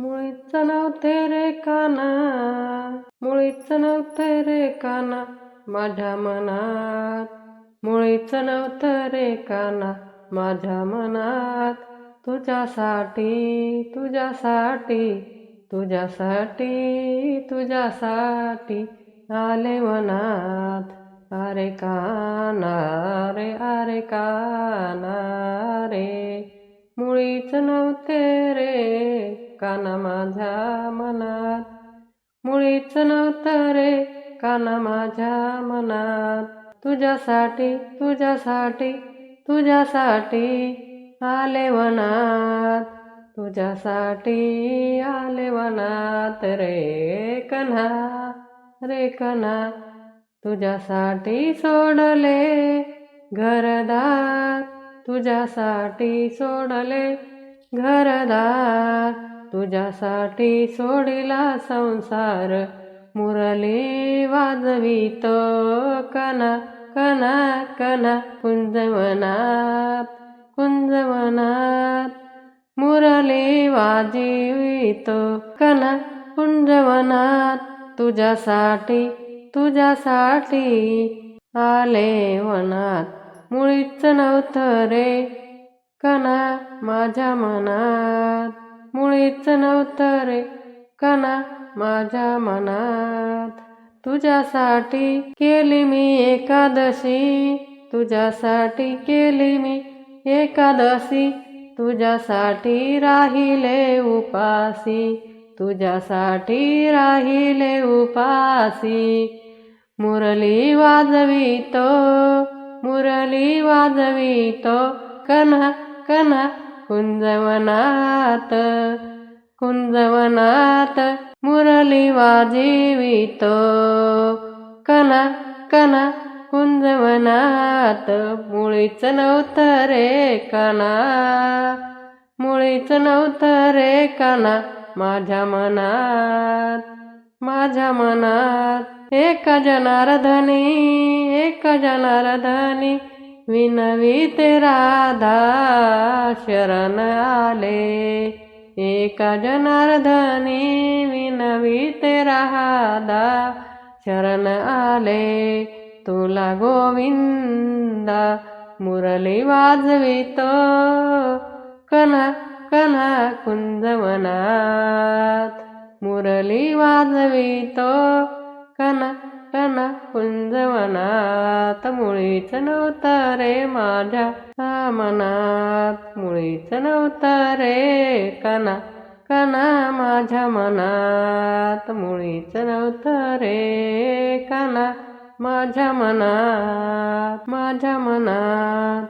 मुळीच नव्हते रे काना मुळीच नव्हते रे काना माझ्या मनात. मुळीच नव्हतं रे काना माझ्या मनात. तुझ्यासाठी तुझ्यासाठी तुझ्यासाठी तुझ्यासाठी आले मनात. अरे काना रे अरे काना रे मुळीच नव्हते रे काना माझ्या मनात. मुळीच नव्हतं रे काना माझ्या मनात. तुझ्यासाठी तुझ्यासाठी तुझ्यासाठी आले वनात तुझ्यासाठी आले वनात रे कन्हा रे कन्हा. तुझ्यासाठी सोडले घरदार. तुझ्यासाठी सोडले घरदार. तुझ्यासाठी सोडिला संसार मुरली वाजवीत. कना कना कना कुंजवनात कुंजवनात. मुरली वाजवीत. कना कुंजवनात. तुझ्यासाठी तुझ्यासाठी आले वनात. मुळीच नव्हतं रे कना माझ्या मनात. काहीच नव्हतं रे कना माझ्या मनात. तुझ्यासाठी केली मी एकादशी तुझ्यासाठी केली मी एकादशी तुझ्यासाठी राहिले उपासी तुझ्यासाठी राहिले उपासी. मुरली वाजवितो मुरली वाजवितो कन्हा कन्हा कुंजवनात कुंजवनात मुरली वाजीवित कना कना कुंजवनात मुळीच नव्हतं रे काना मुळीच नव्हतं रे काना माझ्या मनात माझ्या मनात. एका जनार्दनी एका जनार्दनी विनवी राधा शरण आले. एका जनार्दनी विनवी राधा शरण आले. तुला गोविंदा मुरली वाजवितो. कना कना कुंजवनात मुरली वाजवितो. कना कना कुंजवनात मुळीच नव्हता रे माझ्या मनात मुळीच नव्हता रे कना कना माझ्या मनात. मुळीच नव्हतं रे कना माझ्या मनात माझ्या मनात.